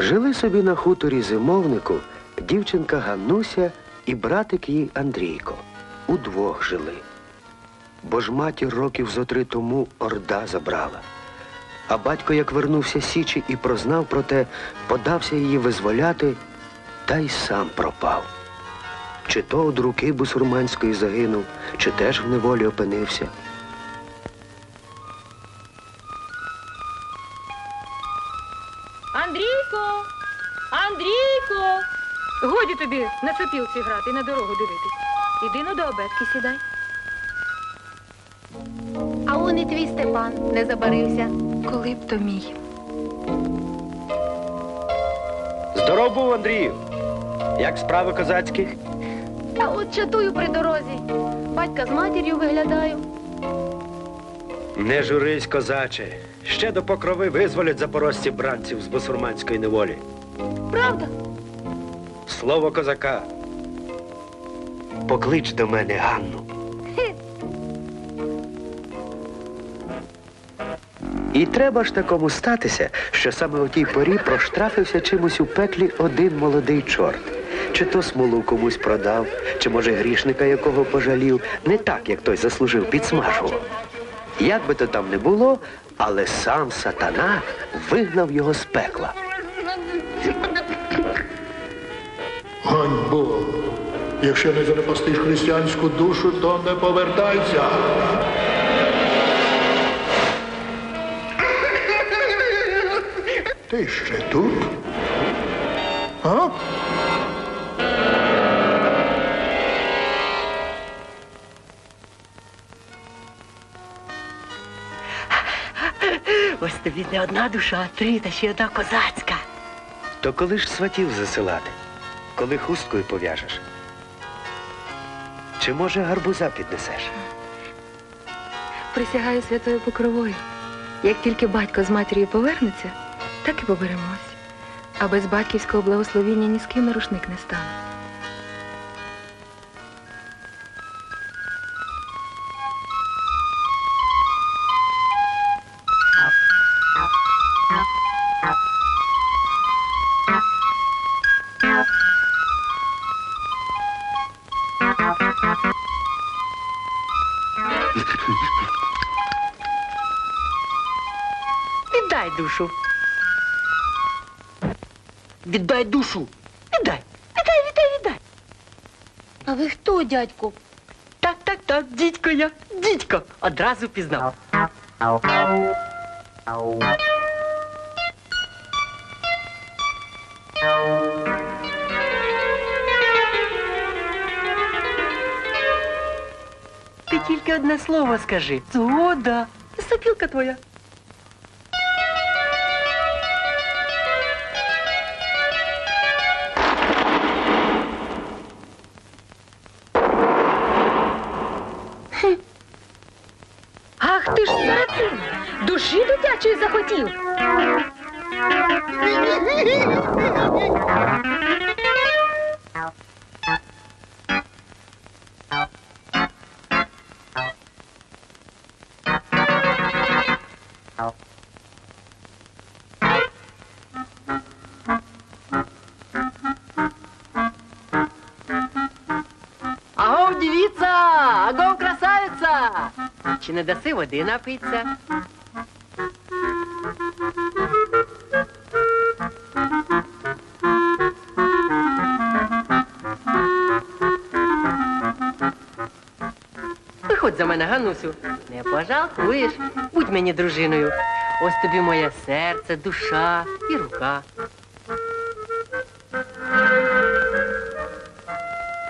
Жили собі на хуторі зимовнику дівчинка Ганнуся і братик їй Андрійко. Удвох жили. Бо ж матір років зо три тому орда забрала. А батько, як вернувся Січі і прознав про те, подався її визволяти, та й сам пропав. Чи то од руки бусурманської загинув, чи теж в неволі опинився. Годі тобі на сопілці грати і на дорогу дивитись. Іди ну до обедки сідай. А он і твій Степан не забарився. Коли б то мій. Здоров був, Андрію! Як справи козацькі? Та от чатую при дорозі. Батька з матір'ю виглядаю. Не журись, козаче. Ще до покрови визволять запорожці бранців з бусурманської неволі. Правда? Слово козака. Поклич до мене Ганну. І треба ж такому статися, що саме у тій порі проштрафився чимось у пеклі один молодий чорт. Чи то смолу комусь продав, чи, може, грішника якого пожалів, не так, як той заслужив підсмажував. Як би то там не було, але сам сатана вигнав його з пекла. Ганьбо! Якщо не занепастиш християнську душу, то не повертайся. Ти ще тут? А? Ось тобі не одна душа, а три, та ще одна козацька. То коли ж сватів засилати? Коли хусткою пов'яжеш? Чи може гарбуза піднесеш? Присягаю святою покровою. Як тільки батько з матір'ю повернеться, так і поберемось. А без батьківського благословіння ні з ким на рушник не стане. Віддай душу. Віддай. Віддай, віддай, віддай. А ви хто, дядьку? Так, так, так, дідько я. Дідько. Одразу пізнав. Ти тільки одне слово скажи. Згода. І сопілка твоя. Душі дитячої захотів! Агов, дівіца! Агов, красавиця! Чи не даси води напиться? За мене, Ганусю. Не пожалкуєш. Будь мені дружиною. Ось тобі моє серце, душа і рука.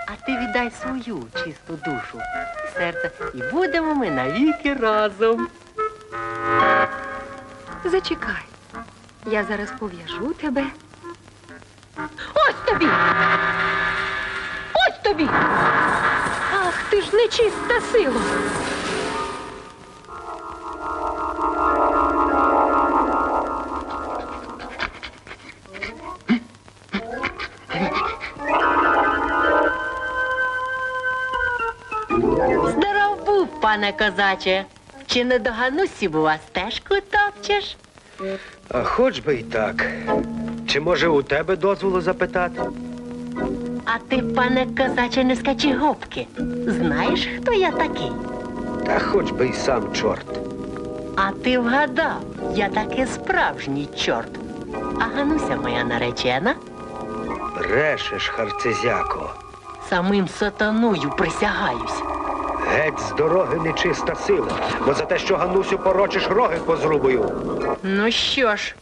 А ти віддай свою чисту душу і серце, і будемо ми навіки разом. Зачекай. Я зараз пов'яжу тебе. Ось тобі! Ось тобі! Ах, ти ж нечиста сила! Здоров був, пане козаче. Чи не до Ганусі, бува, стежку топчеш? А хоч би й так. Чи може у тебе дозволу запитати? А ти, пане козаче, не скачи гопки. Знаєш, хто я такий? Та хоч би й сам чорт. А ти вгадав, я таки справжній чорт. А Гануся моя наречена Брешеш, харцезяко. самим сатаною присягаюсь. Геть з дороги нечиста сила, бо за те, що Ганусю порочиш, роги позрубую. Ну що ж,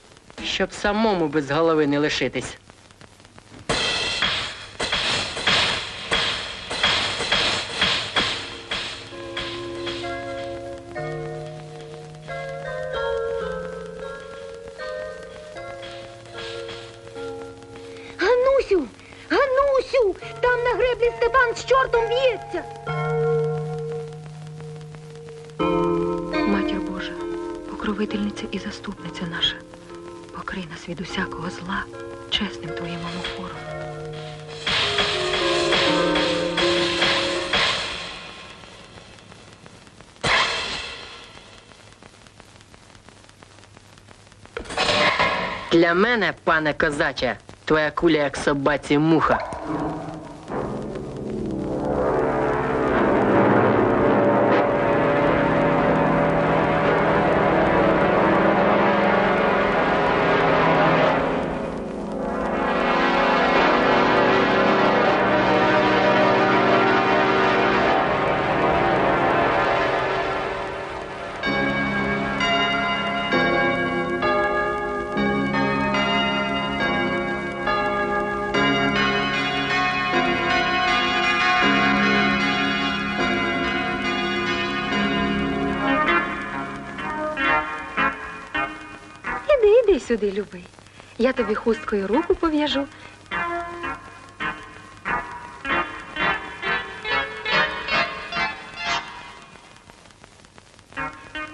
щоб самому без голови не лишитись. На греблі Степан з чортом б'ється. Матір Божа, покровительниця і заступниця наша, покрий нас від усякого зла чесним твоїм амофором. Для мене, пане козаче, твоя куля як собаці муха. Іди, сюди, любий. Я тобі хусткою руку пов'яжу.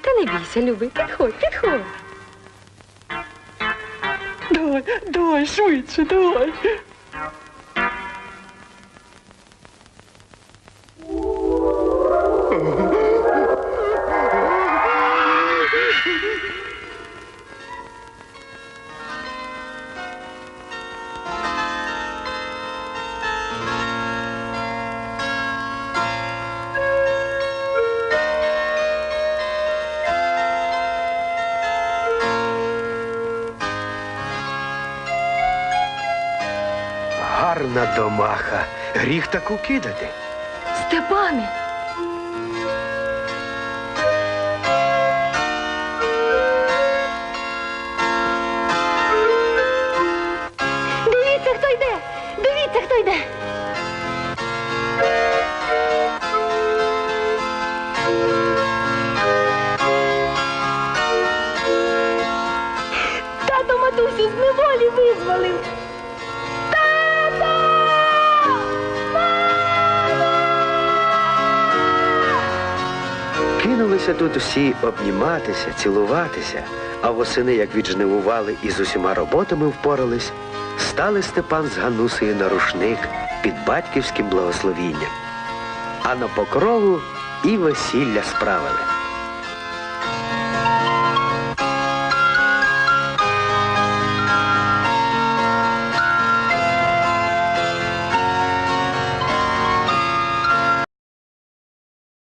Та не бійся, любий, підходь, підходь. Давай, давай, швидше, давай. Гарна домаха. Гріх таку кидати. Степане! Дивіться, хто йде! Дивіться, хто йде! Кинулися тут усі обніматися, цілуватися, а восени, як віджнивували і з усіма роботами впорались, стали Степан з Ганусею на рушник під батьківським благословінням. А на покрову і весілля справили.